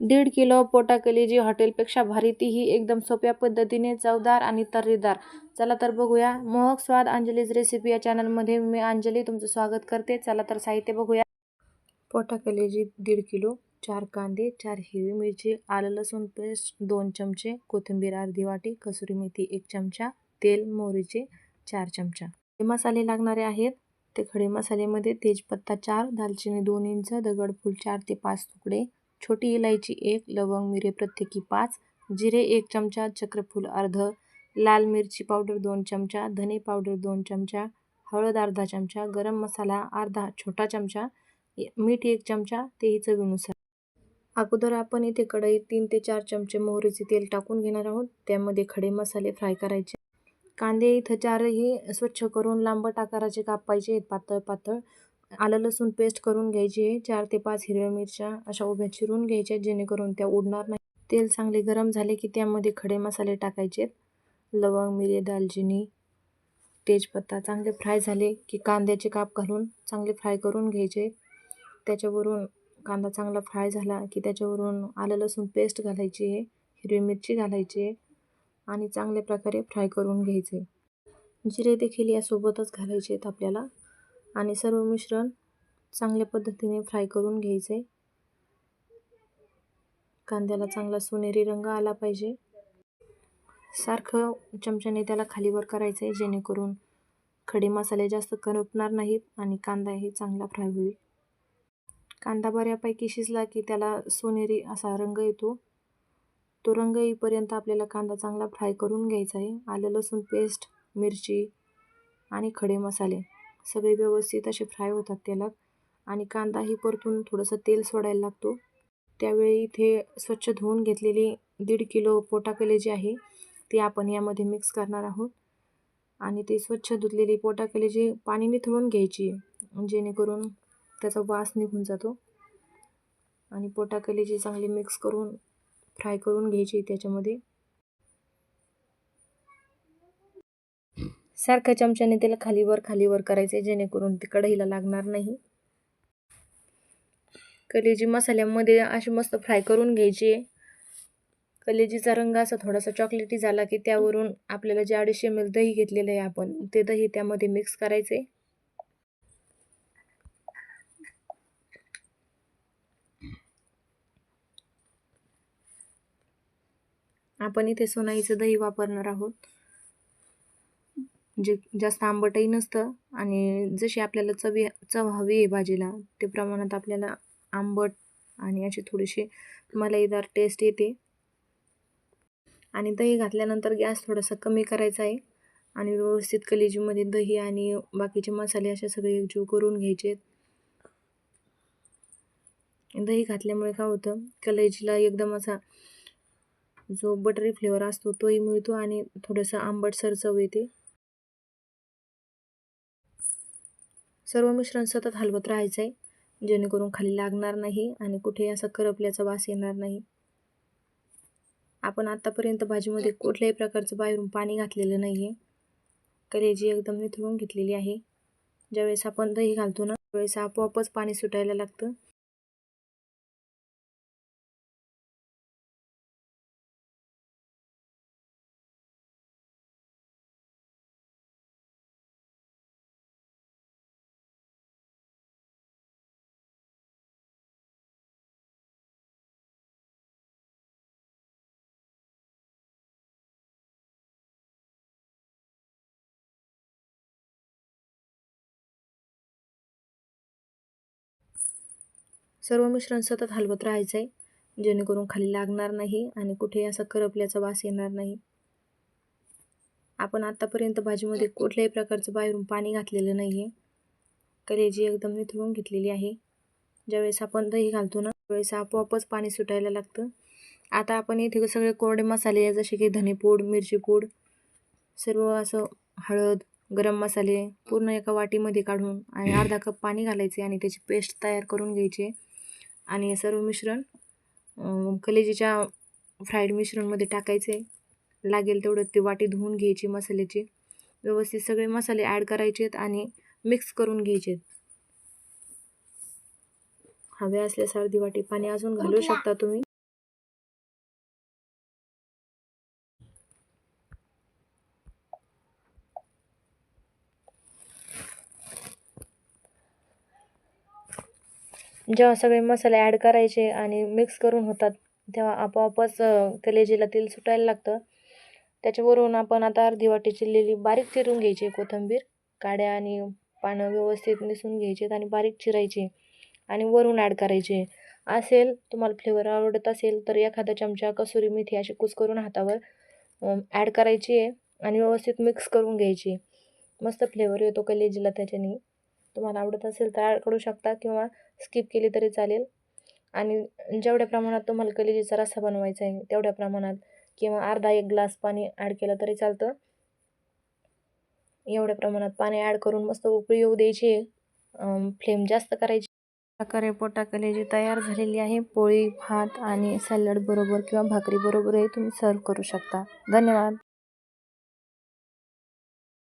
दीड किलो पोटाकली जी हॉटेलपेक्षा भारी तीही एकदम सोप्या पद्धतीने चवदार आणि तर्रीदार. चला तर बघूया. मोहक स्वाद अंजलीज रेसिपी या चॅनलमध्ये मी अंजली तुमचं स्वागत करते. चला तर साहित्य बघूया. पोटाकलेजी दीड किलो चार कांदे चार हिरवी मिरची आलं लसूण पेस्ट दोन चमचे कोथिंबीर अर्धी वाटी कसुरी मेथी एक चमचा तेल मोहरीचे चार चमचा. हे मसाले लागणारे आहेत. ते खडे मसाल्यामध्ये तेजपत्ता चार दालचिनी दोन इंच दगडफूल चार ते पाच तुकडे छोटी इलायची एक लवंग मिरे प्रत्येकी पाच जिरे एक चमचा चक्रफूल अर्ध लाल मिरची पावडर दोन चमचा धने पावडर दोन चमचा हळद अर्धा चमचा गरम मसाला अर्धा छोटा चमचा मीठ एक चमचा तेही चवीनुसार. अगोदर आपण इथे कढईत तीन ते चार चमचे मोहरीचे तेल टाकून घेणार आहोत. त्यामध्ये खडे मसाले फ्राय करायचे. कांदे इथं चारही स्वच्छ करून लांबट आकाराचे कापायचे आहेत पातळ पातळ. आलं लसूण पेस्ट करून घ्यायची. आहे चार ते पाच हिरव्या मिरच्या अशा उभ्या चिरून घ्यायच्या जेणेकरून त्या उडणार नाही. तेल चांगले गरम झाले की त्यामध्ये खडे मसाले टाकायचे. लवंग मिरे दालचिनी तेजपत्ता चांगले फ्राय झाले की कांद्याचे काप घालून चांगले फ्राय करून घ्यायचे. त्याच्यावरून कांदा चांगला फ्राय झाला की त्याच्यावरून आलं लसूण पेस्ट घालायची आहे हिरवी मिरची घालायची आहे आणि चांगल्या प्रकारे फ्राय करून घ्यायचे. जिरे देखील यासोबतच घालायचे आहेत आपल्याला. आणि सर्व मिश्रण चांगल्या पद्धतीने फ्राय करून घ्यायचे. कांद्याला चांगला सोनेरी रंग आला पाहिजे. सारखं चमच्याने त्याला खालीवर करायचं आहे जेणेकरून खडे मसाले जास्त करपणार नाहीत आणि कांदाही चांगला फ्राय होईल. कांदा बऱ्यापैकी शिजला की त्याला सोनेरी असा रंग येतो. तो रंग येईपर्यंत आपल्याला कांदा चांगला फ्राय करून घ्यायचा आहे. आलं लसूण पेस्ट मिरची आणि खडे मसाले. सगळे व्यवस्थित असे फ्राय होतात तेलात. आणि कांदाही परतून थोडंसं तेल सोडायला लागतो. त्यावेळी इथे स्वच्छ धुवून घेतलेली दीड किलो पोटाकले जी आहे ती आपण यामध्ये मिक्स करणार आहोत. आणि ते स्वच्छ धुतलेली पोटाकले जी पाणी निथळून घ्यायची जेणेकरून त्याचा वास निघून जातो. आणि पोटाकलेची चांगली मिक्स करून फ्राय करून घ्यायची त्याच्यामध्ये. सारख्या चमच्याने त्याला खालीवर खालीवर करायचे जेणेकरून ते कढईला लागणार नाही. कलेजी मसाल्यामध्ये अशी मस्त फ्राय करून घ्यायची. कलेजीचा रंग असा थोडासा चॉकलेटी झाला की त्यावरून आपल्याला जे अडीचशे एम एल दही घेतलेलं आहे आपण ते दही त्यामध्ये मिक्स करायचे. आपण इथे सोनाईचं दही वापरणार आहोत. जे जास्त आंबटही नसतं आणि जशी आपल्याला चवी चव हवी आहे भाजीला ते प्रमाणात आपल्याला आंबट आणि अशी थोडीशी मलाईदार टेस्ट येते. आणि दही घातल्यानंतर गॅस थोडासा कमी करायचा आहे आणि व्यवस्थित कलेजीमध्ये दही आणि बाकीचे मसाले असे सगळे एकजीव करून घ्यायचे. दही घातल्यामुळे काय होतं कलेजीला एकदम असा जो बटरी फ्लेवर असतो तोही मिळतो आणि थोडंसं आंबटसर चव येते. सर्व मिश्रण सतत हलवत राहायचं आहे जेणेकरून खाली लागणार नाही आणि कुठेही असा करपल्याचा वास येणार नाही. आपण आत्तापर्यंत भाजीमध्ये कुठल्याही प्रकारचं बाहेरून पाणी घातलेलं नाही आहे कलेजी एकदम निथळून घेतलेली आहे. ज्यावेळेस आपण दही घालतो ना त्यावेळेस आपोआपच पाणी सुटायला लागतं. सर्व मिश्रण सतत हलवत राहायचं आहे जेणेकरून खाली लागणार नाही आणि कुठेही असा करपल्याचा वास येणार नाही. आपण आत्तापर्यंत भाजीमध्ये कुठल्याही प्रकारचं बाहेरून पाणी घातलेलं नाही आहे कलेजी एकदम निथळून घेतलेली आहे. ज्यावेळेस आपण दही घालतो ना त्यावेळेस आपोआपच पाणी सुटायला लागतं. आता आपण इथे सगळे कोरडे मसाले जसे की धनेपूड मिरची पूड सर्व असं हळद गरम मसाले पूर्ण एका वाटीमध्ये काढून आणि अर्धा कप पाणी घालायचे आणि त्याची पेस्ट तयार करून घ्यायची. आणि हे सर्व मिश्रण कलेजीच्या फ्राईड मिश्रणमध्ये टाकायचे. लागेल तेवढं ती वाटी धुवून घ्यायची मसाल्याची. व्यवस्थित सगळे मसाले ॲड करायचे आणि मिक्स करून घ्यायचे हवे असल्यास अर्धी वाटी पाणी अजून घालू शकता तुम्ही. जेव्हा सगळे मसाले ॲड करायचे आणि मिक्स करून होतात तेव्हा आपोआपच कलेजीला तेल सुटायला लागतं. त्याच्यावरून आपण आता अर्धी वाटी चिरलेली बारीक चिरून घ्यायची कोथिंबीर काड्या आणि पानं व्यवस्थित निसून घ्यायचे आणि बारीक चिरायची आणि वरून ॲड करायचे. असेल तुम्हाला फ्लेवर आवडत असेल तर एखादा चमचा कसुरी मेथी अशी कुसकरून हातावर ॲड करायची आहे आणि व्यवस्थित मिक्स करून घ्यायची. मस्त फ्लेवर येतो कलेजीला त्याच्याने. तुम्हाला आवडत असेल तर ॲड करू शकता किंवा स्किप केली तरी चालेल. आणि जेवढ्या प्रमाणात तुम्हाला कलेजीचा रस्सा बनवायचा आहे तेवढ्या प्रमाणात किंवा अर्धा एक ग्लास पाणी ॲड केलं तरी चालतं. एवढ्या प्रमाणात पाणी ॲड करून मस्त उकळी येऊ द्यायची. फ्लेम जास्त करायची. प्रकारे पोटा कलेजी तयार झालेली आहे. पोळी भात आणि सॅलड बरोबर किंवा भाकरी बरोबरही तुम्ही सर्व करू शकता. धन्यवाद.